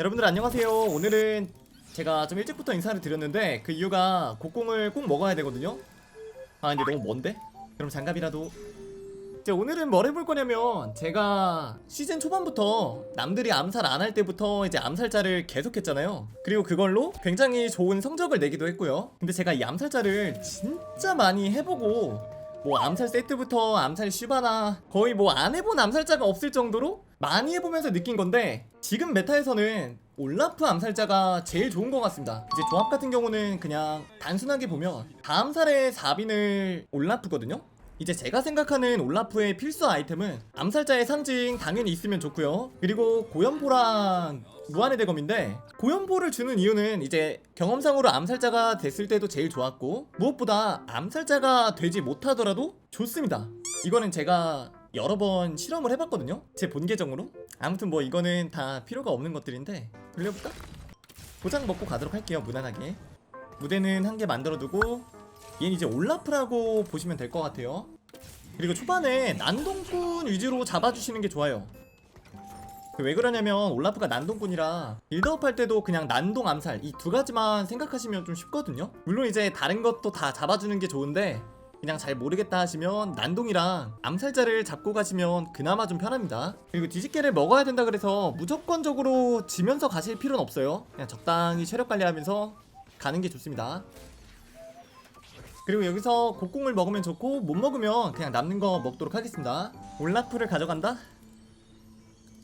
여러분들 안녕하세요. 오늘은 제가 좀 일찍부터 인사를 드렸는데 그 이유가 곡공을 꼭 먹어야 되거든요. 아 근데 너무 먼데? 그럼 장갑이라도. 자 오늘은 뭘 해볼 거냐면 제가 시즌 초반부터 남들이 암살 안 할 때부터 이제 암살자를 계속했잖아요. 그리고 그걸로 굉장히 좋은 성적을 내기도 했고요. 근데 제가 이 암살자를 진짜 많이 해보고 뭐 암살 세트부터 암살 슈바나 거의 뭐 안 해본 암살자가 없을 정도로 많이 해보면서 느낀 건데 지금 메타에서는 올라프 암살자가 제일 좋은 것 같습니다. 이제 조합 같은 경우는 그냥 단순하게 보면 다음 살의 4빈을 올라프거든요. 이제 제가 생각하는 올라프의 필수 아이템은 암살자의 상징 당연히 있으면 좋고요. 그리고 고연보랑 무한의 대검인데 고연보를 주는 이유는 이제 경험상으로 암살자가 됐을 때도 제일 좋았고 무엇보다 암살자가 되지 못하더라도 좋습니다. 이거는 제가 여러 번 실험을 해봤거든요. 제 본 계정으로. 아무튼 뭐 이거는 다 필요가 없는 것들인데 돌려볼까? 고장 먹고 가도록 할게요. 무난하게. 무대는 한 개 만들어두고 얘는 이제 올라프라고 보시면 될 것 같아요. 그리고 초반에 난동꾼 위주로 잡아주시는 게 좋아요. 그왜 그러냐면 올라프가 난동꾼이라 빌드업 할 때도 그냥 난동 암살 이 두 가지만 생각하시면 좀 쉽거든요. 물론 이제 다른 것도 다 잡아주는 게 좋은데 그냥 잘 모르겠다 하시면 난동이랑 암살자를 잡고 가시면 그나마 좀 편합니다. 그리고 뒤집개를 먹어야 된다 그래서 무조건적으로 지면서 가실 필요는 없어요. 그냥 적당히 체력 관리하면서 가는 게 좋습니다. 그리고 여기서 곡궁을 먹으면 좋고 못 먹으면 그냥 남는 거 먹도록 하겠습니다. 올라프를 가져간다?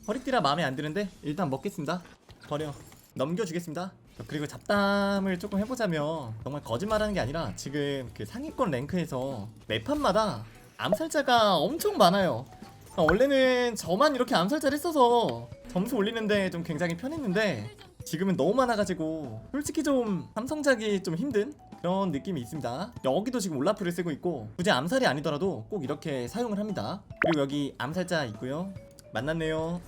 허리띠라 마음에 안 드는데 일단 먹겠습니다. 버려. 넘겨주겠습니다. 그리고 잡담을 조금 해보자면 정말 거짓말하는 게 아니라 지금 그 상위권 랭크에서 매판마다 암살자가 엄청 많아요. 아, 원래는 저만 이렇게 암살자를 했어서 점수 올리는데 좀 굉장히 편했는데 지금은 너무 많아가지고 솔직히 좀 삼성작이 좀 힘든 그런 느낌이 있습니다. 여기도 지금 올라프를 쓰고 있고 굳이 암살이 아니더라도 꼭 이렇게 사용을 합니다. 그리고 여기 암살자 있고요. 만났네요.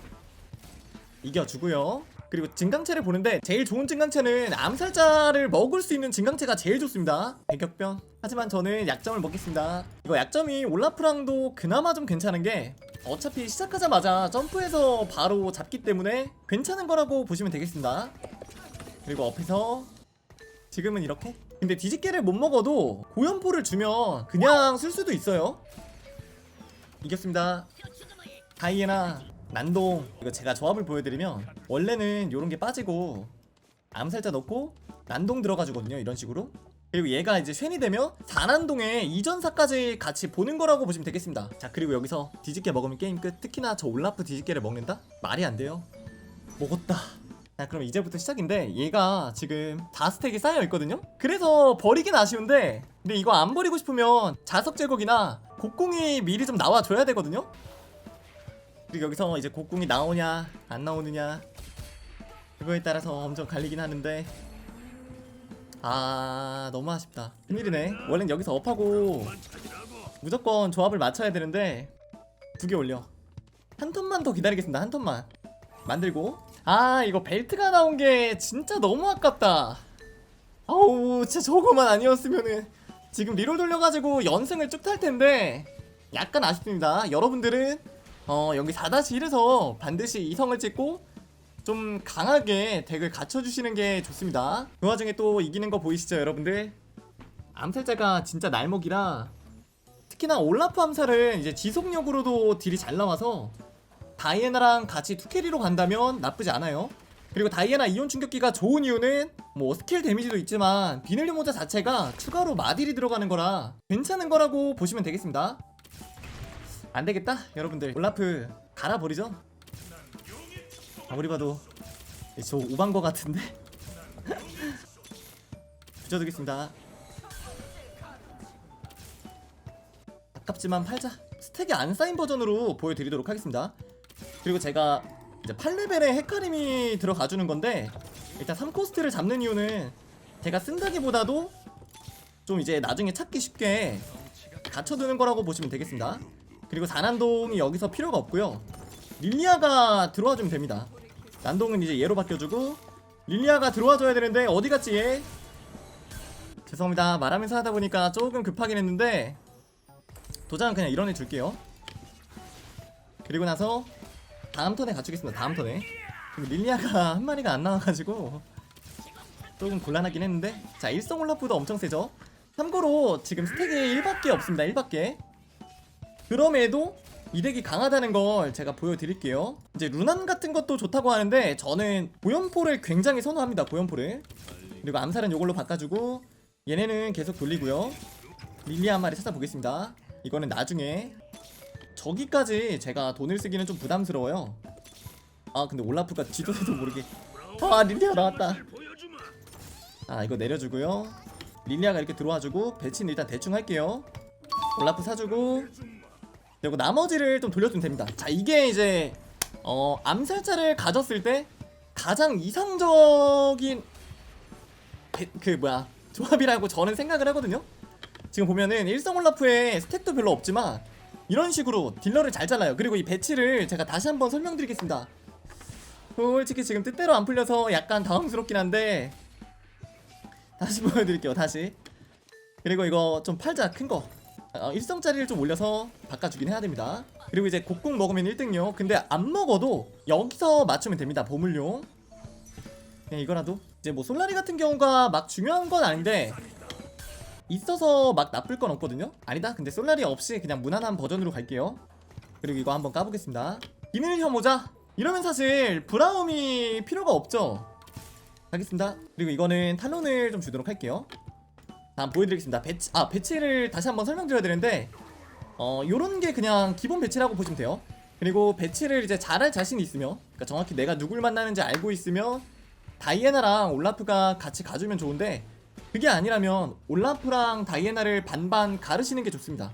이겨주고요. 그리고 증강체를 보는데 제일 좋은 증강체는 암살자를 먹을 수 있는 증강체가 제일 좋습니다. 배격변. 하지만 저는 약점을 먹겠습니다. 이거 약점이 올라프랑도 그나마 좀 괜찮은 게 어차피 시작하자마자 점프해서 바로 잡기 때문에 괜찮은 거라고 보시면 되겠습니다. 그리고 앞에서 지금은 이렇게? 근데 뒤집개를 못 먹어도 고연포를 주면 그냥 쓸 수도 있어요. 이겼습니다. 다이애나 난동. 이거 제가 조합을 보여드리면 원래는 이런 게 빠지고 암살자 넣고 난동 들어가주거든요 이런 식으로. 그리고 얘가 이제 쉔이 되면 4난동에 이전사까지 같이 보는 거라고 보시면 되겠습니다. 자 그리고 여기서 뒤집개 먹으면 게임 끝. 특히나 저 올라프 뒤집개를 먹는다? 말이 안 돼요. 먹었다. 자 그럼 이제부터 시작인데 얘가 지금 4스택이 쌓여 있거든요? 그래서 버리긴 아쉬운데 근데 이거 안 버리고 싶으면 자석 제거기나 곡궁이 미리 좀 나와줘야 되거든요 그리고 여기서 이제 곡궁이 나오냐 안 나오느냐 그거에 따라서 엄청 갈리긴 하는데. 아 너무 아쉽다. 큰일이네. 원래는 여기서 업하고 무조건 조합을 맞춰야 되는데 두 개 올려. 한 턴만 더 기다리겠습니다 한 턴만. 만들고. 아 이거 벨트가 나온 게 진짜 너무 아깝다. 아우 진짜 저거만 아니었으면은 지금 리롤 돌려가지고 연승을 쭉 탈 텐데 약간 아쉽습니다. 여러분들은 어 여기 4-1에서 반드시 이성을 찍고 좀 강하게 덱을 갖춰주시는 게 좋습니다. 그 와중에 또 이기는 거 보이시죠 여러분들? 암살자가 진짜 날먹이라 특히나 올라프 암살은 이제 지속력으로도 딜이 잘 나와서 다이애나랑 같이 투캐리로 간다면 나쁘지 않아요. 그리고 다이애나 이온 충격기가 좋은 이유는 뭐 스킬 데미지도 있지만 비늘리 모자 자체가 추가로 마딜이 들어가는 거라 괜찮은 거라고 보시면 되겠습니다 안 되겠다 여러분들. 올라프 갈아버리죠? 아무리 봐도 저 오반 거 같은데? 붙여두겠습니다. 아깝지만 팔자. 스택이 안 쌓인 버전으로 보여드리도록 하겠습니다. 그리고 제가 이제 8레벨에 헤카림이 들어가주는 건데 일단 3코스트를 잡는 이유는 제가 쓴다기보다도 좀 이제 나중에 찾기 쉽게 갖춰두는 거라고 보시면 되겠습니다 그리고 4난동이 여기서 필요가 없고요. 릴리아가 들어와주면 됩니다. 난동은 이제 얘로 바뀌어주고 릴리아가 들어와줘야 되는데 어디 갔지 얘? 죄송합니다. 말하면서 하다 보니까 조금 급하긴 했는데 도장은 그냥 이런 애 줄게요. 그리고 나서 다음 턴에 갖추겠습니다. 다음 턴에. 릴리아가 한 마리가 안 나와가지고 조금 곤란하긴 했는데 자 일성 올라프도 엄청 세죠? 참고로 지금 스택이 1밖에 없습니다. 1밖에 그럼에도 이 덱이 강하다는 걸 제가 보여드릴게요. 이제 루난 같은 것도 좋다고 하는데 저는 고연포를 굉장히 선호합니다 고연포를. 그리고 암살은 이걸로 바꿔주고 얘네는 계속 돌리고요. 릴리아 한 마리 찾아보겠습니다. 이거는 나중에 저기까지 제가 돈을 쓰기는 좀 부담스러워요. 아 근데 올라프가 지도세도 모르게. 아 릴리아 나왔다. 아 이거 내려주고요. 릴리아가 이렇게 들어와주고 배치는 일단 대충 할게요. 올라프 사주고 그리고 나머지를 좀 돌려주면 됩니다. 자 이게 이제 어 암살자를 가졌을 때 가장 이상적인 배- 그 뭐야 조합이라고 저는 생각을 하거든요. 지금 보면은 일성 올라프에 스택도 별로 없지만 이런 식으로 딜러를 잘 잘라요. 그리고 이 배치를 제가 다시 한번 설명드리겠습니다. 솔직히 지금 뜻대로 안 풀려서 약간 당황스럽긴 한데 다시 보여드릴게요 다시. 그리고 이거 좀 팔자 큰거 어, 일성짜리를 좀 올려서 바꿔주긴 해야 됩니다. 그리고 이제 곡궁 먹으면 1등요 근데 안 먹어도 여기서 맞추면 됩니다 보물용. 그냥 이거라도. 이제 뭐 솔라리 같은 경우가 막 중요한 건 아닌데 있어서 막 나쁠 건 없거든요? 아니다. 근데 솔라리 없이 그냥 무난한 버전으로 갈게요. 그리고 이거 한번 까보겠습니다. 비밀 혐오자. 이러면 사실 브라움이 필요가 없죠? 가겠습니다. 그리고 이거는 탈론을 좀 주도록 할게요 다음 보여드리겠습니다. 배치 아 배치를 다시 한번 설명드려야 되는데 어 요런 게 그냥 기본 배치라고 보시면 돼요. 그리고 배치를 이제 잘할 자신이 있으면 그러니까 정확히 내가 누굴 만나는지 알고 있으면 다이애나랑 올라프가 같이 가주면 좋은데 그게 아니라면 올라프랑 다이애나를 반반 가르시는 게 좋습니다.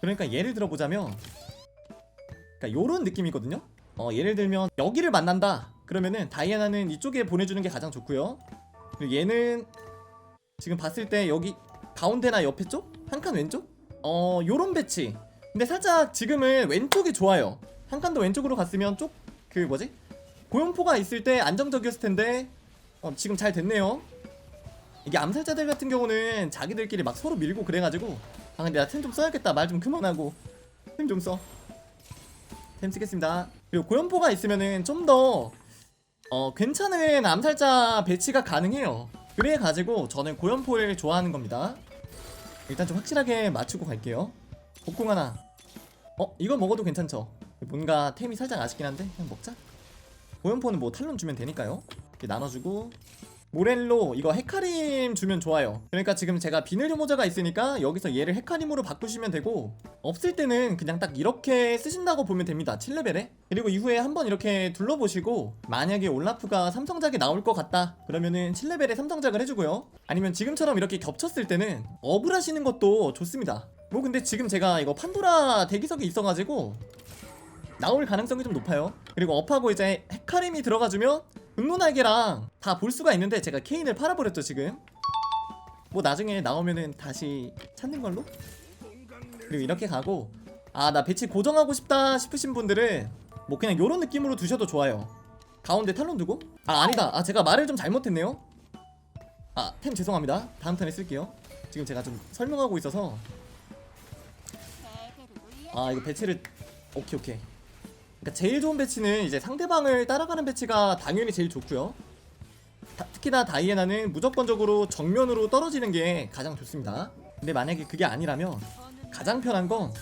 그러니까 예를 들어보자면 그러니까 요런 느낌이거든요? 어 예를 들면 여기를 만난다. 그러면은 다이애나는 이쪽에 보내주는 게 가장 좋고요 그리고 얘는 지금 봤을 때 여기 가운데나 옆에 쪽? 한 칸 왼쪽? 어 요런 배치. 근데 살짝 지금은 왼쪽이 좋아요. 한 칸 더 왼쪽으로 갔으면 쪽 그 뭐지? 고연포가 있을 때 안정적이었을 텐데 어 지금 잘 됐네요. 이게 암살자들 같은 경우는 자기들끼리 막 서로 밀고 그래가지고 아 근데 나 템 좀 써야겠다. 말 좀 그만하고. 템 좀써템 쓰겠습니다. 그리고 고연포가 있으면은 좀 더 어 괜찮은 암살자 배치가 가능해요. 그래 가지고 저는 고연포를 좋아하는 겁니다. 일단 좀 확실하게 맞추고 갈게요. 복궁 하나. 어 이거 먹어도 괜찮죠? 뭔가 템이 살짝 아쉽긴 한데 그냥 먹자. 고연포는 뭐 탈론 주면 되니까요. 이렇게 나눠주고 모렐로 이거 헤카림 주면 좋아요. 그러니까 지금 제가 비늘 혐오자가 있으니까 여기서 얘를 헤카림으로 바꾸시면 되고 없을 때는 그냥 딱 이렇게 쓰신다고 보면 됩니다 7레벨에. 그리고 이후에 한번 이렇게 둘러보시고 만약에 올라프가 삼성작이 나올 것 같다 그러면은 7레벨에 삼성작을 해주고요. 아니면 지금처럼 이렇게 겹쳤을 때는 업을 하시는 것도 좋습니다. 뭐 근데 지금 제가 이거 판도라 대기석이 있어가지고 나올 가능성이 좀 높아요. 그리고 업하고 이제 헤카림이 들어가주면 분노날개랑 다 볼 수가 있는데 제가 케인을 팔아버렸죠 지금. 뭐 나중에 나오면은 다시 찾는 걸로? 그리고 이렇게 가고 아 나 배치 고정하고 싶다 싶으신 분들은 뭐 그냥 요런 느낌으로 두셔도 좋아요. 가운데 탈론 두고? 아 아니다. 아 제가 말을 좀 잘못했네요. 아 템 죄송합니다. 다음 턴에 쓸게요. 지금 제가 좀 설명하고 있어서. 아 이거 배치를 오케이 오케이 그러니까 제일 좋은 배치는 이제 상대방을 따라가는 배치가 당연히 제일 좋고요. 다- 특히나 다이애나는 무조건적으로 정면으로 떨어지는 게 가장 좋습니다. 근데 만약에 그게 아니라면 가장 편한 건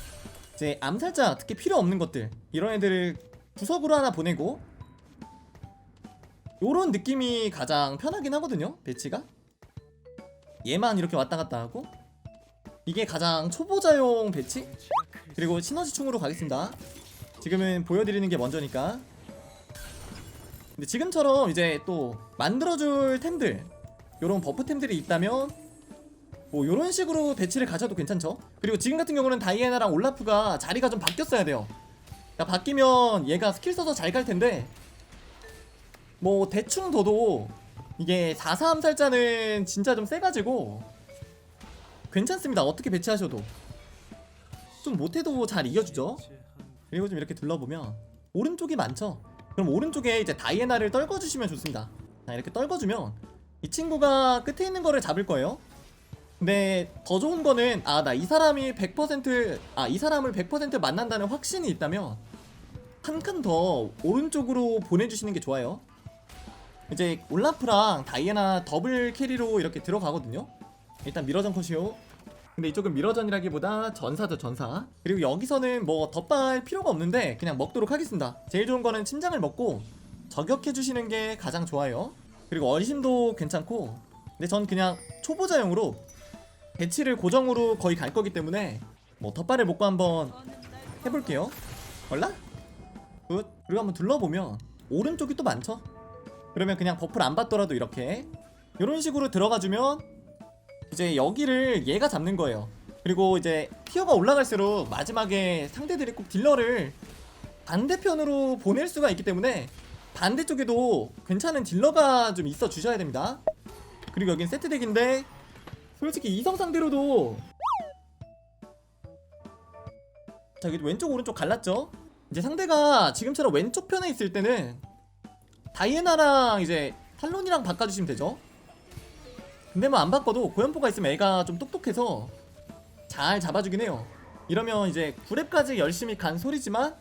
이제 암살자 특히 필요 없는 것들 이런 애들을 구석으로 하나 보내고 요런 느낌이 가장 편하긴 하거든요. 배치가 얘만 이렇게 왔다 갔다 하고 이게 가장 초보자용 배치 그리고 시너지충으로 가겠습니다. 지금은 보여드리는 게 먼저니까. 근데 지금처럼 이제 또 만들어줄 템들 요런 버프템들이 있다면 뭐 요런 식으로 배치를 가셔도 괜찮죠? 그리고 지금 같은 경우는 다이애나랑 올라프가 자리가 좀 바뀌었어야 돼요. 그러니까 바뀌면 얘가 스킬 써서 잘 갈 텐데 뭐 대충 둬도 이게 4-4 암살자는 진짜 좀 세가지고 괜찮습니다. 어떻게 배치하셔도. 좀 못해도 잘 이겨주죠 그리고 좀 이렇게 둘러보면 오른쪽이 많죠 그럼 오른쪽에 이제 다이애나를 떨궈주시면 좋습니다 자 이렇게 떨궈주면 이 친구가 끝에 있는 거를 잡을 거예요 근데 더 좋은 거는 아 나 이 사람이 100%아 이 사람을 100% 만난다는 확신이 있다면 한 칸 더 오른쪽으로 보내주시는 게 좋아요. 이제 올라프랑 다이애나 더블 캐리로 이렇게 들어가거든요. 일단 미러전 컷이요. 근데 이쪽은 미러전이라기보다 전사죠 전사. 그리고 여기서는 뭐 덧발 필요가 없는데 그냥 먹도록 하겠습니다. 제일 좋은 거는 침장을 먹고 저격해 주시는 게 가장 좋아요. 그리고 얼심도 괜찮고. 근데 전 그냥 초보자용으로 배치를 고정으로 거의 갈 거기 때문에 뭐 덧발을 먹고 한번 해볼게요. 얼라? 굿. 그리고 한번 둘러보면 오른쪽이 또 많죠? 그러면 그냥 버프를 안 받더라도 이렇게 이런 식으로 들어가주면 이제 여기를 얘가 잡는 거예요. 그리고 이제 티어가 올라갈수록 마지막에 상대들이 꼭 딜러를 반대편으로 보낼 수가 있기 때문에 반대쪽에도 괜찮은 딜러가 좀 있어 주셔야 됩니다. 그리고 여긴 세트 덱인데 솔직히 이성 상대로도 자 여기 왼쪽 오른쪽 갈랐죠? 이제 상대가 지금처럼 왼쪽 편에 있을 때는 다이애나랑 이제 탈론이랑 바꿔주시면 되죠. 근데 뭐 안 바꿔도 고연포가 있으면 애가 좀 똑똑해서 잘 잡아주긴 해요. 이러면 이제 9렙까지 열심히 간 소리지만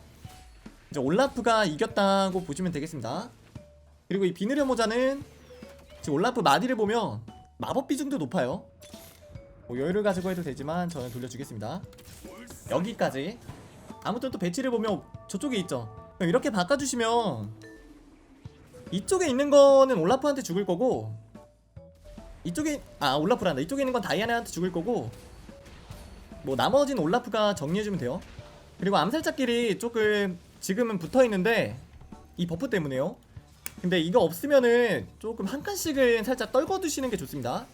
이제 올라프가 이겼다고 보시면 되겠습니다. 그리고 이 비늘의 모자는 지금 올라프 마디를 보면 마법 비중도 높아요. 뭐 여유를 가지고 해도 되지만 저는 돌려주겠습니다. 여기까지. 아무튼 또 배치를 보면 저쪽에 있죠. 이렇게 바꿔주시면 이쪽에 있는 거는 올라프한테 죽을 거고 이쪽에 아 올라프란다. 이쪽에 있는 건 다이아나한테 죽을 거고 뭐 나머지는 올라프가 정리해주면 돼요. 그리고 암살자끼리 조금 지금은 붙어 있는데 이 버프 때문에요. 근데 이거 없으면은 조금 한 칸씩은 살짝 떨궈 두시는 게 좋습니다.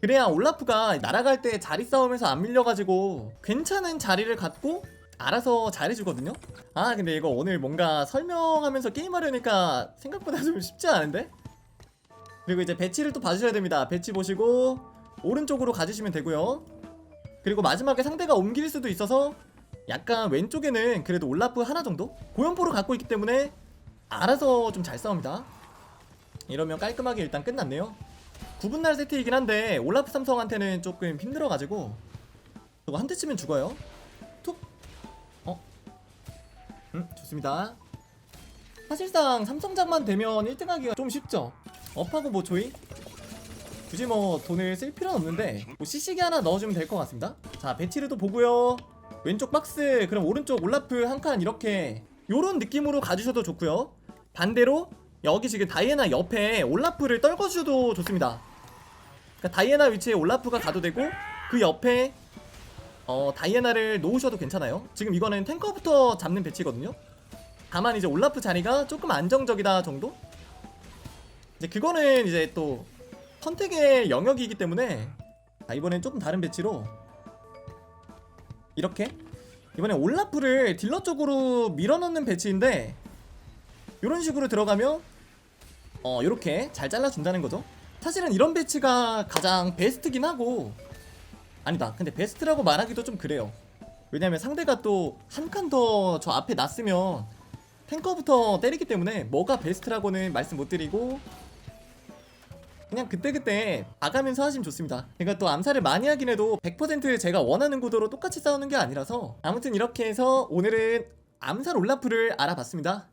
그래야 올라프가 날아갈 때 자리 싸움에서 안 밀려가지고 괜찮은 자리를 갖고 알아서 잘해주거든요. 아 근데 이거 오늘 뭔가 설명하면서 게임하려니까 생각보다 좀 쉽지 않은데? 그리고 이제 배치를 또 봐주셔야 됩니다. 배치 보시고 오른쪽으로 가주시면 되고요. 그리고 마지막에 상대가 옮길 수도 있어서 약간 왼쪽에는 그래도 올라프 하나 정도 고연포로 갖고 있기 때문에 알아서 좀 잘 싸웁니다. 이러면 깔끔하게 일단 끝났네요. 9분날 세트이긴 한데 올라프 삼성한테는 조금 힘들어가지고 저거 한 대 치면 죽어요. 툭. 어? 음 좋습니다. 사실상 삼성작만 되면 1등하기가 좀 쉽죠. 업하고 뭐 조이? 굳이 뭐 돈을 쓸 필요는 없는데 뭐 CC기 하나 넣어주면 될 것 같습니다. 자 배치르도 보고요. 왼쪽 박스 그럼 오른쪽 올라프 한 칸 이렇게 요런 느낌으로 가주셔도 좋고요. 반대로 여기 지금 다이애나 옆에 올라프를 떨궈주셔도 좋습니다. 그러니까 다이애나 위치에 올라프가 가도 되고 그 옆에 어 다이애나를 놓으셔도 괜찮아요. 지금 이거는 탱커부터 잡는 배치거든요. 다만 이제 올라프 자리가 조금 안정적이다 정도? 이제 그거는 이제 또 선택의 영역이기 때문에 자, 이번엔 조금 다른 배치로 이렇게 이번에 올라프를 딜러 쪽으로 밀어넣는 배치인데 이런 식으로 들어가면 어 이렇게 잘 잘라준다는 거죠. 사실은 이런 배치가 가장 베스트긴 하고 아니다. 근데 베스트라고 말하기도 좀 그래요. 왜냐면 상대가 또 한 칸 더 저 앞에 놨으면 탱커부터 때리기 때문에 뭐가 베스트라고는 말씀 못 드리고 그냥 그때그때 봐가면서 하시면 좋습니다. 그러니까 또 암살을 많이 하긴 해도 100% 제가 원하는 구도로 똑같이 싸우는 게 아니라서 아무튼 이렇게 해서 오늘은 암살 올라프를 알아봤습니다.